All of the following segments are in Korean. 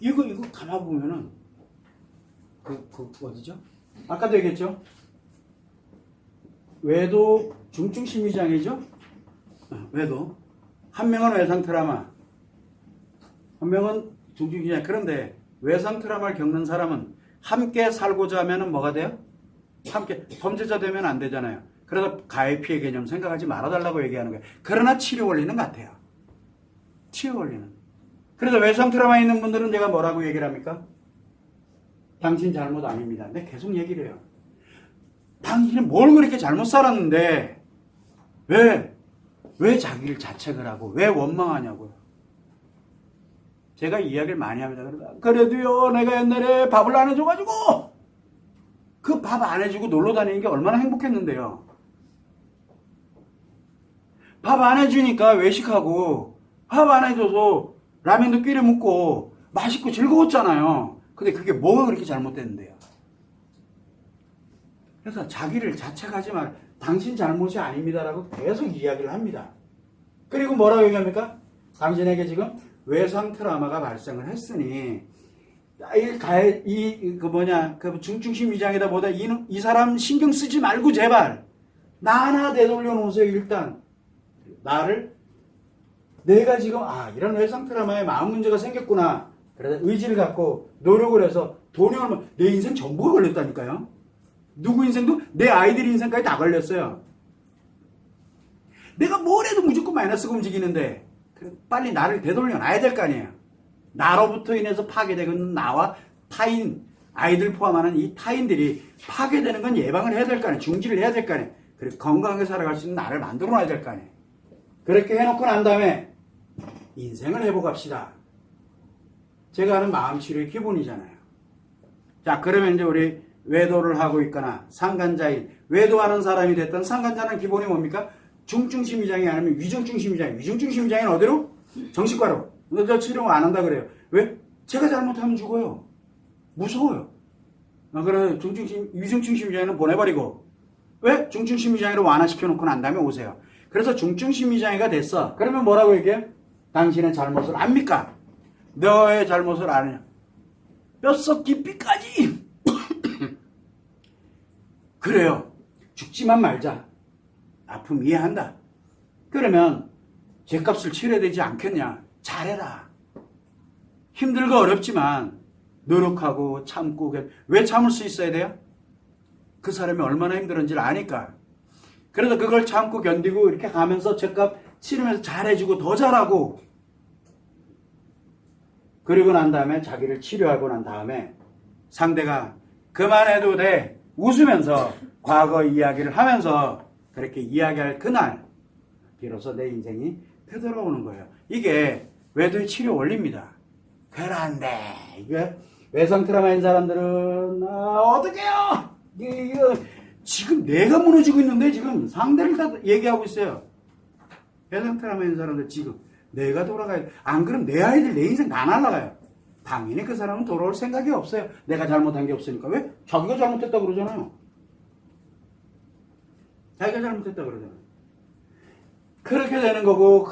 이거 이거 가만 보면은 그, 그 어디죠? 아까도 얘기했죠. 외도 중증 심리장애죠. 어, 외도 한 명은 외상 트라우마, 한 명은 중증 심리장애. 그런데 외상 트라우마를 겪는 사람은 함께 살고자 하면은 뭐가 돼요? 함께 범죄자 되면 안 되잖아요. 그래서 가해 피해 개념 생각하지 말아달라고 얘기하는 거예요. 그러나 치료 원리는 같아요. 치료 원리는. 그래서 외상 트라우마 있는 분들은 제가 뭐라고 얘기를 합니까? 당신 잘못 아닙니다. 근데 계속 얘기를 해요. 당신은 뭘 그렇게 잘못 살았는데 왜, 왜 자기를 자책을 하고 왜 원망하냐고요. 제가 이야기를 많이 합니다. 그러다 그래도요 내가 옛날에 밥을 안 해줘가지고 그 밥 안 해주고 놀러 다니는 게 얼마나 행복했는데요. 밥 안 해주니까 외식하고 밥 안 해줘서 라면도 끼려 먹고 맛있고 즐거웠잖아요. 근데 그게 뭐가 그렇게 잘못됐는데요? 그래서 자기를 자책하지 말, 당신 잘못이 아닙니다라고 계속 이야기를 합니다. 그리고 뭐라고 얘기합니까? 당신에게 지금 외상 트라우마가 발생을 했으니 이, 가해, 이, 그 뭐냐, 그 중증심 위장이다 보다 이, 이 사람 신경 쓰지 말고 제발 나 하나 되돌려 놓으세요, 일단. 나를 내가 지금 아 이런 외상 트라우마에 마음 문제가 생겼구나. 그래서 의지를 갖고 노력을 해서 돈이 얼마 내 인생 전부가 걸렸다니까요. 누구 인생도 내 아이들 인생까지 다 걸렸어요. 내가 뭘 해도 무조건 마이너스가 움직이는데 그 빨리 나를 되돌려 놔야 될 거 아니에요. 나로부터 인해서 파괴되는 나와 타인 아이들 포함하는 이 타인들이 파괴되는 건 예방을 해야 될 거 아니에요. 중지를 해야 될 거 아니에요. 그리고 건강하게 살아갈 수 있는 나를 만들어 놔야 될 거 아니에요. 그렇게 해놓고 난 다음에 인생을 회복합시다. 제가 하는 마음치료의 기본이잖아요. 자, 그러면 이제 우리 외도를 하고 있거나 상간자인, 외도하는 사람이 됐던 상간자는 기본이 뭡니까? 중증심이장이 아니면 위중증심이장. 위중증심이장은 어디로? 정신과로. 근데 저 치료 안 한다 그래요. 왜? 제가 잘못하면 죽어요. 무서워요. 아, 그래, 중증심, 위중증심이장에는 보내버리고. 왜? 중증심이장으로 완화시켜 놓고 난 다음에 오세요. 그래서 중증심이장애가 됐어. 그러면 뭐라고 얘기해? 당신의 잘못을 압니까? 너의 잘못을 아느냐? 뼛속 깊이까지! 그래요. 죽지만 말자. 아픔 이해한다. 그러면 죄값을 치러야 되지 않겠냐? 잘해라. 힘들고 어렵지만 노력하고 참고 왜 참을 수 있어야 돼요? 그 사람이 얼마나 힘들었는지를 아니까. 그래서 그걸 참고 견디고 이렇게 가면서 죄값 치르면서 잘해주고 더 잘하고 그리고 난 다음에 자기를 치료하고 난 다음에 상대가 그만해도 돼 웃으면서 과거 이야기를 하면서 그렇게 이야기할 그날 비로소 내 인생이 되돌아오는 거예요. 이게 외도의 치료 원리입니다. 그런데 이게 외상 트라우마인 사람들은 아, 어떡해요? 이게, 이거 지금 내가 무너지고 있는데 지금 상대를 다 얘기하고 있어요. 외상 트라우마인 사람들 지금 내가 돌아가야 돼. 안 그러면 내 아이들 내 인생 다 날아가요. 당연히 그 사람은 돌아올 생각이 없어요. 내가 잘못한 게 없으니까. 왜? 자기가 잘못했다 그러잖아요. 자기가 잘못했다 그러잖아요. 그렇게 되는 거고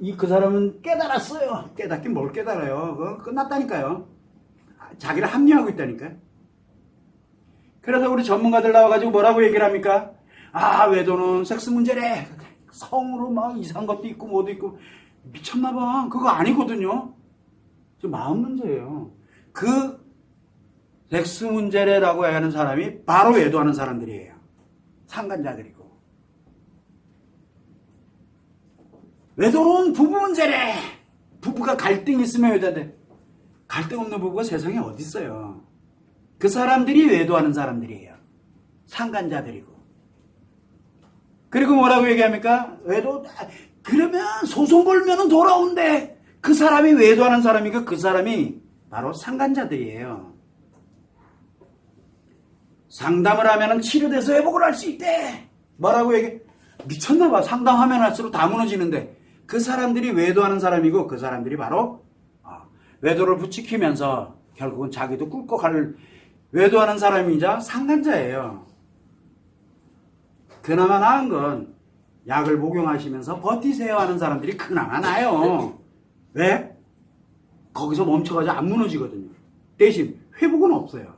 이 그 사람은 깨달았어요. 깨닫긴 뭘 깨달아요. 그거 끝났다니까요. 자기를 합리화하고 있다니까요. 그래서 우리 전문가들 나와가지고 뭐라고 얘기를 합니까? 아 외도는 섹스 문제래. 성으로 막 이상한 것도 있고 뭐도 있고 미쳤나봐. 그거 아니거든요. 저 마음 문제예요. 그 섹스 문제래라고 하는 사람이 바로 외도하는 사람들이에요. 상간자들이고. 외도는 부부 문제래. 부부가 갈등이 있으면 외도돼. 갈등 없는 부부가 세상에 어디 있어요. 그 사람들이 외도하는 사람들이에요. 상간자들이고. 그리고 뭐라고 얘기합니까? 외도, 그러면 소송 걸면은 돌아온대. 그 사람이 외도하는 사람이고 그 사람이 바로 상간자들이에요. 상담을 하면은 치료돼서 회복을 할 수 있대. 뭐라고 얘기? 미쳤나봐. 상담하면 할수록 다 무너지는데 그 사람들이 외도하는 사람이고 그 사람들이 바로 어, 외도를 부추기면서 결국은 자기도 꿀꺽 할 외도하는 사람이자 상간자예요. 그나마 나은 건 약을 복용하시면서 버티세요 하는 사람들이 그나마 나요. 왜? 거기서 멈춰가지고 안 무너지거든요. 대신 회복은 없어요.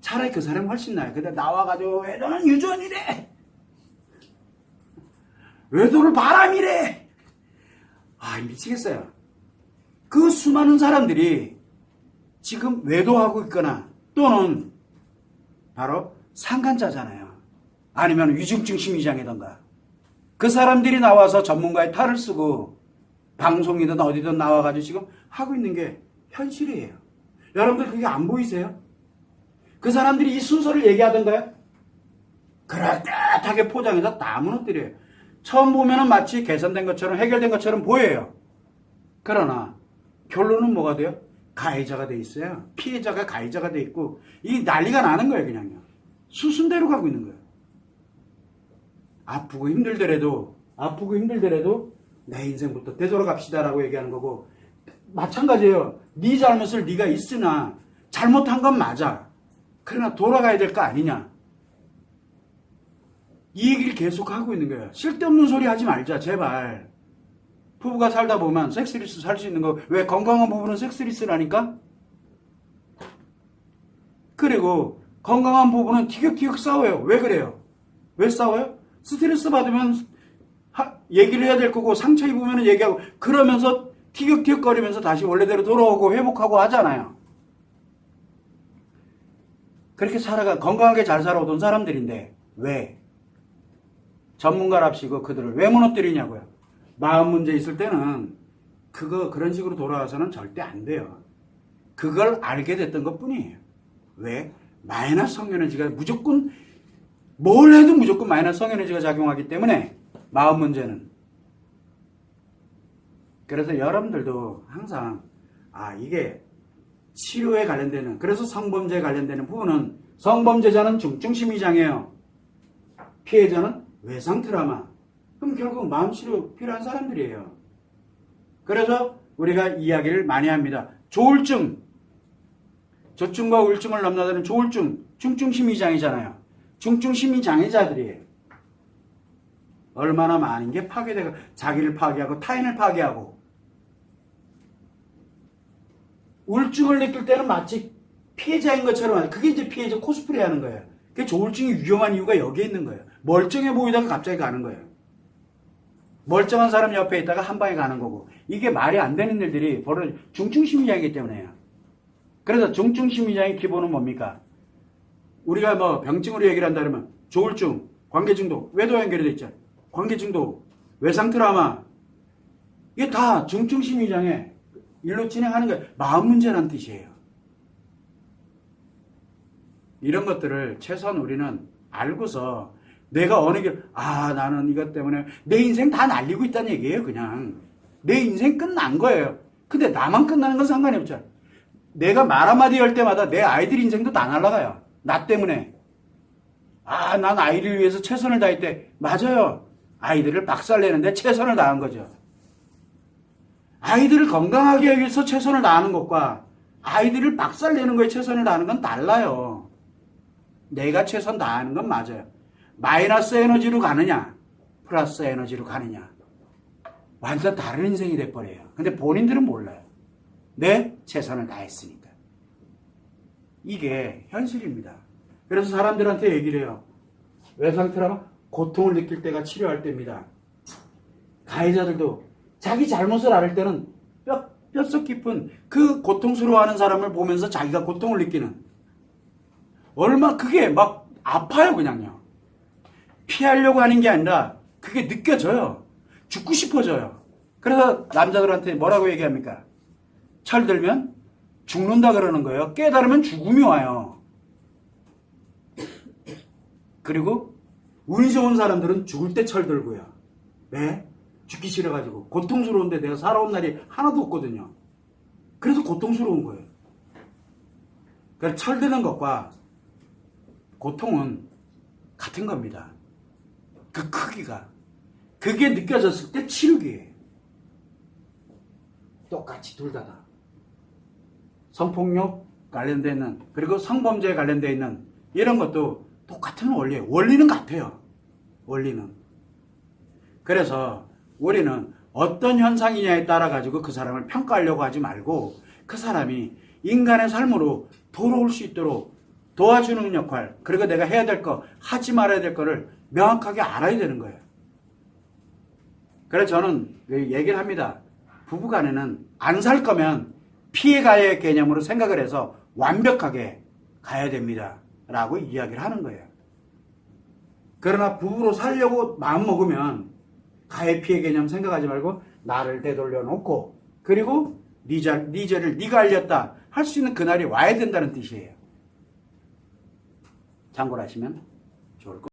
차라리 그 사람이 훨씬 나아요. 근데 나와가지고 외도는 유전이래. 외도를 바람이래. 아 미치겠어요. 그 수많은 사람들이 지금 외도하고 있거나 또는 바로 상간자잖아요. 아니면 위중증 심리장이던가. 그 사람들이 나와서 전문가의 탈을 쓰고 방송이든 어디든 나와가지고 지금 하고 있는 게 현실이에요. 여러분들 그게 안 보이세요? 그 사람들이 이 순서를 얘기하던가요? 그럴듯하게 포장해서 다 무너뜨려요. 처음 보면은 마치 개선된 것처럼 해결된 것처럼 보여요. 그러나 결론은 뭐가 돼요? 가해자가 돼 있어요. 피해자가 가해자가 돼 있고 이 난리가 나는 거예요, 그냥요. 수순대로 가고 있는 거예요. 아프고 힘들더라도 아프고 힘들더라도 내 인생부터 되돌아갑시다라고 얘기하는 거고 마찬가지예요. 네 잘못을 네가 있으나 잘못한 건 맞아. 그러나 돌아가야 될 거 아니냐. 이 얘기를 계속 하고 있는 거예요. 쓸데없는 소리 하지 말자, 제발. 부부가 살다 보면 섹스리스 살 수 있는 거, 왜 건강한 부부는 섹스리스라니까? 그리고 건강한 부부는 티격티격 싸워요. 왜 그래요? 왜 싸워요? 스트레스 받으면 하- 얘기를 해야 될 거고 상처 입으면 얘기하고 그러면서 티격티격거리면서 다시 원래대로 돌아오고 회복하고 하잖아요. 그렇게 살아가 건강하게 잘 살아오던 사람들인데 왜 전문가랍시고 그들을 왜 무너뜨리냐고요. 마음 문제 있을 때는 그거 그런 식으로 돌아와서는 절대 안 돼요. 그걸 알게 됐던 것 뿐이에요. 왜? 마이너스 성에너지가 무조건 뭘 해도 무조건 마이너스 성에너지가 작용하기 때문에 마음 문제는 그래서 여러분들도 항상 아 이게 치료에 관련되는 그래서 성범죄에 관련되는 부분은 성범죄자는 중증심리장애예요. 피해자는 외상 트라우마. 그럼 결국 마음 치료 필요한 사람들이에요. 그래서 우리가 이야기를 많이 합니다. 조울증, 저증과 우울증을 넘나드는 조울증, 중증심리장애잖아요. 중증심리 장애자들이에요. 얼마나 많은 게 파괴되고 자기를 파괴하고 타인을 파괴하고 우울증을 느낄 때는 마치 피해자인 것처럼 그게 이제 피해자 코스프레 하는 거예요. 그 조울증이 위험한 이유가 여기에 있는 거예요. 멀쩡해 보이다가 갑자기 가는 거예요. 멀쩡한 사람 옆에 있다가 한 방에 가는 거고 이게 말이 안 되는 일들이 벌어 중증심리장이기 때문에요. 그래서 중증심리장의 기본은 뭡니까? 우리가 뭐 병증으로 얘기를 한다 그러면 조울증, 관계중독, 외도 연결이 돼 있죠. 관계중독, 외상 트라우마 이게 다 중증심리 장애 일로 진행하는 거예요. 마음 문제라는 뜻이에요. 이런 것들을 최소한 우리는 알고서 내가 어느 길, 아, 나는 이것 때문에 내 인생 다 날리고 있다는 얘기예요, 그냥. 내 인생 끝난 거예요. 근데 나만 끝나는 건 상관이 없잖아. 내가 말 한마디 할 때마다 내 아이들 인생도 다 날아가요. 나 때문에. 아, 난 아이를 위해서 최선을 다했대. 맞아요. 아이들을 박살내는데 최선을 다한 거죠. 아이들을 건강하게 위해서 최선을 다하는 것과 아이들을 박살내는 거에 최선을 다하는 건 달라요. 내가 최선 다하는 건 맞아요. 마이너스 에너지로 가느냐, 플러스 에너지로 가느냐. 완전 다른 인생이 돼버려요. 근데 본인들은 몰라요. 내 최선을 다했으니까. 이게 현실입니다. 그래서 사람들한테 얘기를 해요. 외상 트라우마 고통을 느낄 때가 치료할 때입니다. 가해자들도 자기 잘못을 알 때는 뼈, 뼛속 깊은 그 고통스러워하는 사람을 보면서 자기가 고통을 느끼는 얼마 그게 막 아파요 그냥요. 피하려고 하는 게 아니라 그게 느껴져요. 죽고 싶어져요. 그래서 남자들한테 뭐라고 얘기합니까? 철들면 죽는다 그러는 거예요. 깨달으면 죽음이 와요. 그리고 운이 좋은 사람들은 죽을 때 철들고요. 왜? 죽기 싫어가지고 고통스러운데 내가 살아온 날이 하나도 없거든요. 그래서 고통스러운 거예요. 그러니까 철드는 것과 고통은 같은 겁니다. 그 크기가. 그게 느껴졌을 때 치료기예요. 똑같이 둘 다다. 성폭력 관련돼 있는 그리고 성범죄에 관련돼 있는 이런 것도 똑같은 원리예요. 원리는 같아요. 원리는. 그래서 우리는 어떤 현상이냐에 따라 가지고 그 사람을 평가하려고 하지 말고 그 사람이 인간의 삶으로 돌아올 수 있도록 도와주는 역할 그리고 내가 해야 될 거 하지 말아야 될 거를 명확하게 알아야 되는 거예요. 그래서 저는 얘기를 합니다. 부부간에는 안 살 거면 피해가의 개념으로 생각을 해서 완벽하게 가야 됩니다. 라고 이야기를 하는 거예요. 그러나 부부로 살려고 마음 먹으면 가해 피해 개념 생각하지 말고 나를 되돌려 놓고 그리고 네, 자, 네 죄를 네가 알렸다 할 수 있는 그날이 와야 된다는 뜻이에요. 참고를 하시면 좋을 것